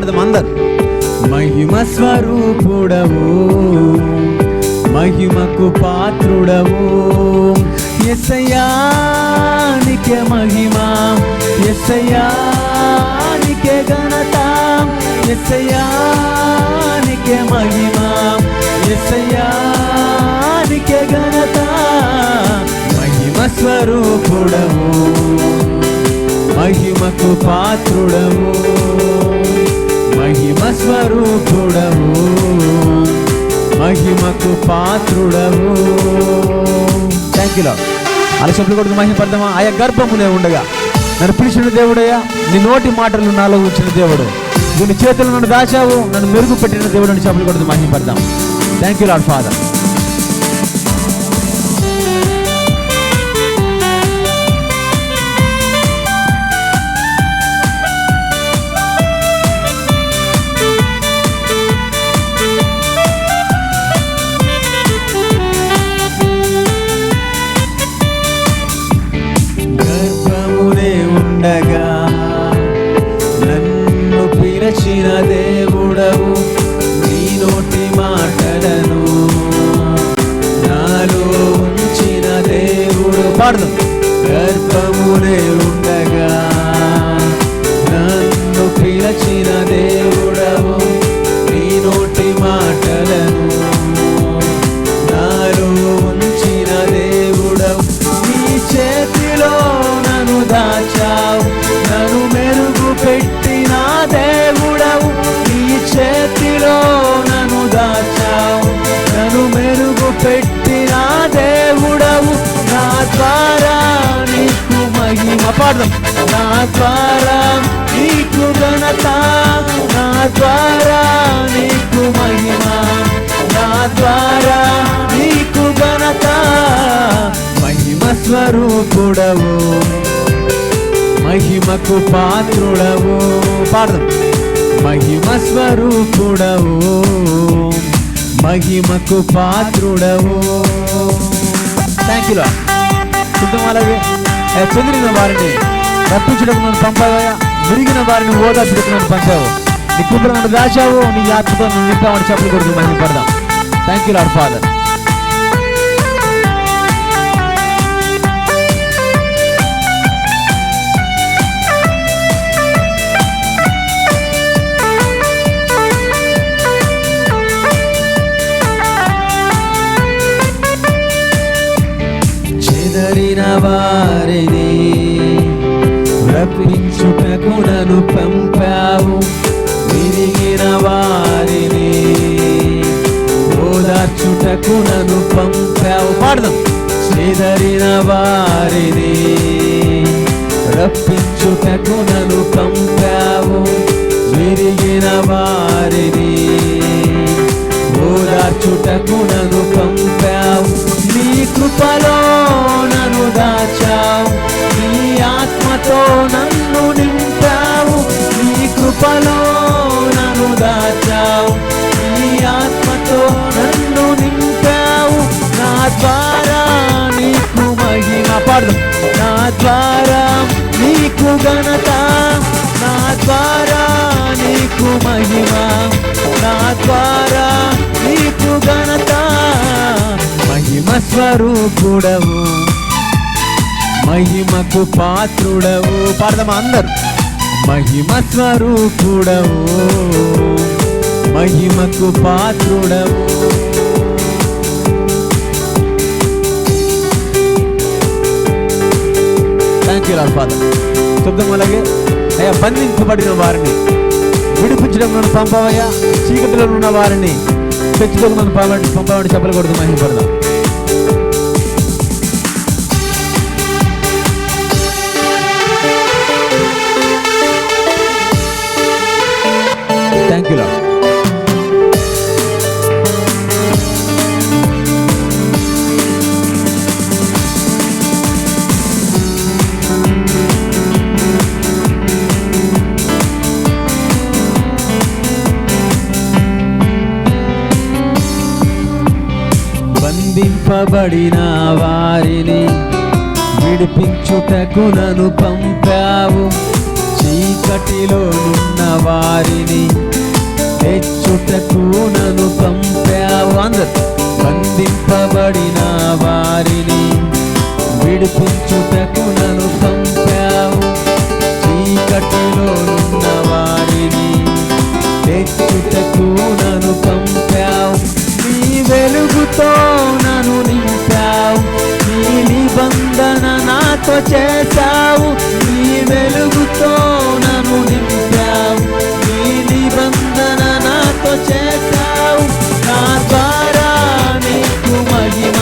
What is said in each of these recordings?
పాడదాం అందరు. మహిమ స్వరూపుడవు మహిమకు పాత్రుడవు. ఎసయానికే మహిమ ఎసయానికే ఘనత. ఎసయానికే మహిమ ఎసయానికే ఘనత. మహిమ స్వరూపుడవు మహిమకు పాత్రుడవు. స్వరూపుడవు మహిమకు పాత్రుడవు. థ్యాంక్ యూ అలసప్పుడు కొడుకు మహిమపడదామా ఆయా గర్భమునే ఉండగా. నన్ను పిలిచిన దేవుడయ్యా నీ నోటి మాటలు నాలో ఉంచిన దేవుడు. దీని చేతులు నన్ను దాచావు నన్ను మెరుగుపెట్టిన దేవుడు అని చెప్పులు కొడుకు మహిమపడదాం థ్యాంక్ యూ లాడ్ ఫాదర్ పాడదు. గర్భమునే ఉండగా నన్ను పిలచిన దేవుడవు నీ నోటి మాటలను నాలో ఉంచిన దేవుడవు. నీ చేతిలో నన్ను దాచావు నన్ను మెరుగు పెట్టిన దేవుడవు. నీ చేతిలో నన్ను దాచావు నన్ను మెరుగు పెట్టి పాడదాం. నా ద్వారా నీకు ఘనత నా ద్వారా నీకు మహిమ నా ద్వారా నీకు ఘనత మహిమ స్వరూపుడవు. మహిమకు పాత్రుడవు. పాడదాం. మహిమ స్వరూపుడవు. మహిమకు పాత్రుడవు. థ్యాంక్ యూ శుద్ధం అలాగే. చెదిరిన వారిని రప్పించడానికి నన్ను పంపావా విరిగిన వారిని ఓదార్చడానికి నన్ను పంపావు. నీ కుటుంబం నన్ను దాచావు నీ ఆత్మతో నింపామని చెప్పలు కొడుతూ మహిమ పడదాం థ్యాంక్ యూ లాడ్ ఫాదర్ చెదరిన వారిని రప్పించుటకు నన్ను పంపావు విరిగిన వారిని ఓదార్చుటకు నన్ను పంపావు. పాడదాం. చెదరిన వారిని రప్పించుటకు నన్ను పంపావు విరిగిన వారిని ఓదార్చుటకు నన్ను పంపావు. కృపలో నన్ను దాచావు. నీ ఆత్మతో నన్ను నింపావు. నీ కృపలో నన్ను దాచావు. నీ ఆత్మతో నన్ను నింపావు. నా ద్వారా నీకు మహిమ పాడు నా ద్వారా నీకు ఘనత. నా ద్వారా నీకు మహిమ. నా ద్వారా నీకు ఘనత. స్వరూపుడవు మహిమకు పాత్రుడవు. పాడదామా అందరు? మహిమ స్వరూపుడవు. మహిమకు పాత్రుడవు. థ్యాంక్ యూ లాడ్ ఫాదర్ శబ్దం అలాగే. అయ్యా బంధించబడిన వారిని. విడిపించడం నన్ను పంపవయ్యా చీకటిలో ఉన్న వారిని. తెచ్చుకోక నన్ను పంపండి పంపమని చెప్పకూడదు మహిమపడదాం. థ్యాంక్ బంధింపబడిన వారిని విడిపించుటకు నన్ను పంపావు. చీకటిలో నున్న వారిని తెచ్చుటకు నన్ను పంపావు. అందరు బంధింపబడిన వారిని విడిపించుటకు నన్ను పంపావు. చీకటిలో నున్న వారిని తెచ్చుటకు నన్ను పంపావు. వెలుగుతో నన్ను నింపావు. నీ నిబంధన నాతో చేశావు. నీ వెలుగుతో నన్ను నింపావు. నీ నిబంధన నాతో చేశావు. నా ద్వారా నీకు మహిమ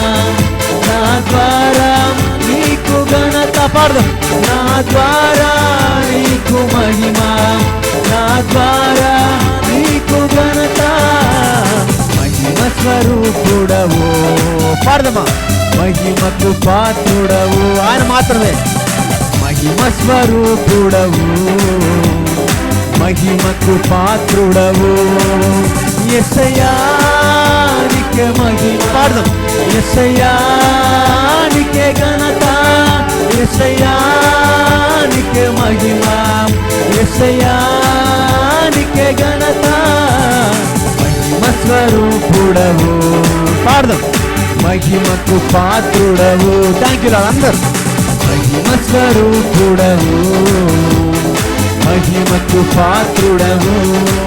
నా ద్వారా నీకు ఘనత. పడదు. నా ద్వారా పాడదమ్మా మహిమకు పాత్రుడవు. ఆయన మాత్రమే. మహిమ స్వరూపుడవు. మహిమకు పాత్రుడవు. ఎసయానికే మహిమ. పాడదాం ఎసయానికే ఘనత. ఎసయానికే మహిమ. ఎసయానికే ఘనత. మహిమ స్వరూపుడవు. పాడదాం మహిమకు పాత్రుడవు. థ్యాంక్ యూ అందరు. మహిమ స్వరూపుడవు. మహిమకు పాత్రుడవు.